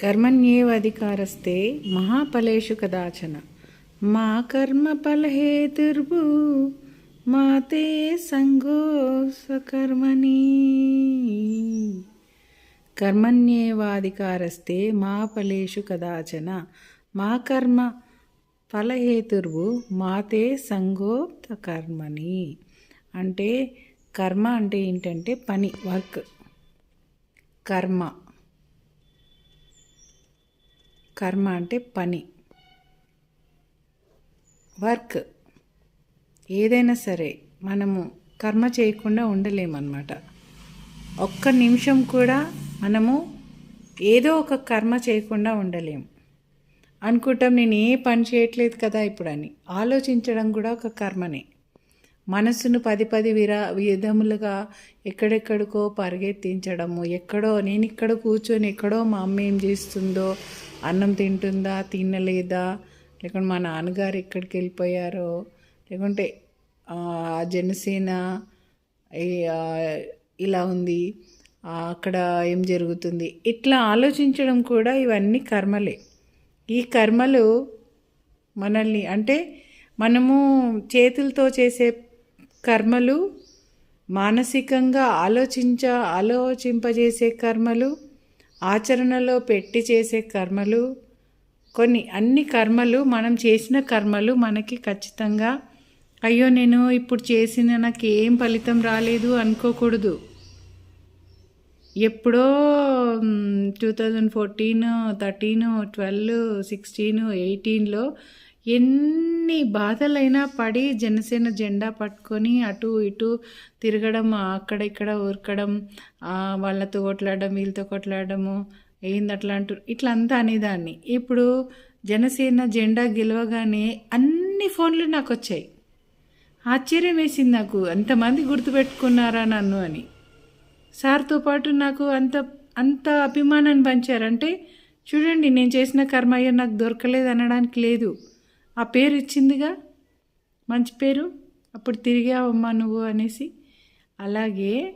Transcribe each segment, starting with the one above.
కర్మణ్యేవధికారస్తే మహాఫలేషు కదాచన మా కర్మ కర్మఫలహేతుర్భు మాతే సంగో స్వకర్మణి కర్మణ్యేవాధికారస్తే మా ఫలేషు కదాచన మా కర్మ ఫలహేతుర్వు మాతే సంగోప్త కర్మని అంటే కర్మ అంటే ఏంటంటే పని వర్క్. కర్మ. కర్మ అంటే పని. వర్క్. ఏదైనా సరే మనము కర్మ చేయకుండా ఉండలేమన్నమాట. ఒక్క నిమిషం కూడా మనము ఏదో ఒక కర్మ చేయకుండా ఉండలేము అనుకుంటాం నేను ఏ పని చేయట్లేదు కదా ఇప్పుడు అని ఆలోచించడం కూడా ఒక కర్మనే. మనసును పది పది విరా విధములుగా ఎక్కడెక్కడికో పరిగెత్తించడము. ఎక్కడో నేను ఇక్కడ కూర్చొని ఎక్కడో మా అమ్మ ఏం చేస్తుందో అన్నం తింటుందా తినలేదా? లేకుంటే మా నాన్నగారు ఎక్కడికి వెళ్ళిపోయారో? లేకుంటే జనసేన ఇలా ఉంది. అక్కడ ఏం జరుగుతుంది? ఇట్లా ఆలోచించడం కూడా ఇవన్నీ కర్మలే. ఈ కర్మలు మనల్ని అంటే మనము చేతులతో చేసే కర్మలు మానసికంగా ఆలోచించ ఆలోచింపజేసే కర్మలు ఆచరణలో పెట్టి చేసే కర్మలు కొన్ని అన్ని కర్మలు మనం చేసిన కర్మలు మనకి ఖచ్చితంగా అయ్యో నేను ఇప్పుడు చేసిన నాకు ఏం ఫలితం రాలేదు అనుకోకూడదు. ఎప్పుడో two thousand fourteen thirteen twelve sixteen ఎయిటీన్లో ఎన్ని బాధలైనా పడి జనసేన జెండా పట్టుకొని అటు ఇటు తిరగడం అక్కడ ఇక్కడ ఉరకడం వాళ్ళతో కొట్లాడడం వీళ్ళతో కొట్లాడడము ఏంది అట్లా అంటారు ఇట్లా అంతా అనేదాన్ని. ఇప్పుడు జనసేన జెండా గెలవగానే అన్ని ఫోన్లు నాకు వచ్చాయి ఆశ్చర్యం వేసింది నాకు అంతమంది గుర్తుపెట్టుకున్నారా నన్ను? అని. సార్తో పాటు నాకు అంత అంత అభిమానాన్ని పంచారంటే చూడండి నేను చేసిన కర్మయ్య నాకు దొరకలేదు అనడానికి లేదు. ఆ పేరు ఇచ్చిందిగా? మంచి పేరు? అప్పుడు తిరిగావమ్మా నువ్వు అనేసి. అలాగే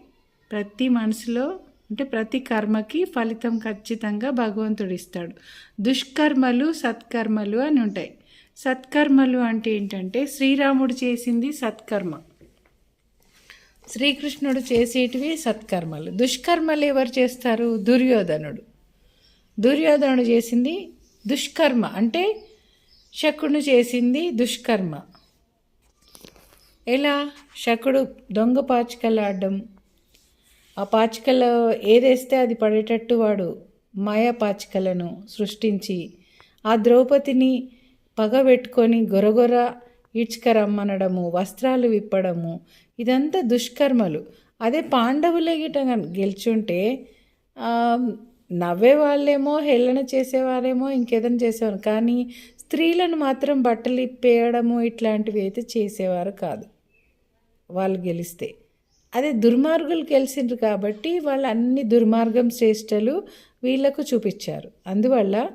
ప్రతి మనసులో అంటే ప్రతి కర్మకి ఫలితం ఖచ్చితంగా భగవంతుడు ఇస్తాడు. దుష్కర్మలు సత్కర్మలు అని ఉంటాయి. సత్కర్మలు అంటే ఏంటంటే శ్రీరాముడు చేసింది సత్కర్మ. శ్రీకృష్ణుడు చేసేటివి సత్కర్మలు. దుష్కర్మలు ఎవరు చేస్తారు? దుర్యోధనుడు. దుర్యోధనుడు చేసింది దుష్కర్మ. అంటే శకుడు చేసింది దుష్కర్మ. ఎలా? శకుడు దొంగ పాచికలు ఆడడం. ఆ పాచికలో ఏదేస్తే అది పడేటట్టు వాడు మాయా పాచికలను సృష్టించి ఆ ద్రౌపదిని పగబెట్టుకొని గొరగొర ఈడ్చుకరమ్మనడము వస్త్రాలు విప్పడము ఇదంతా దుష్కర్మలు. అదే పాండవులే గిట గెలిచుంటే నవ్వే వాళ్ళేమో హేళన చేసేవారేమో ఇంకేదైనా చేసేవారు. కానీ స్త్రీలను మాత్రం బట్టలు ఇప్పేయడము ఇట్లాంటివి అయితే చేసేవారు కాదు. వాళ్ళు గెలిస్తే. అదే దుర్మార్గులు గెలిచిండ్రు కాబట్టి వాళ్ళు అన్ని దుర్మార్గం శ్రేష్టలు వీళ్ళకు చూపించారు. అందువల్ల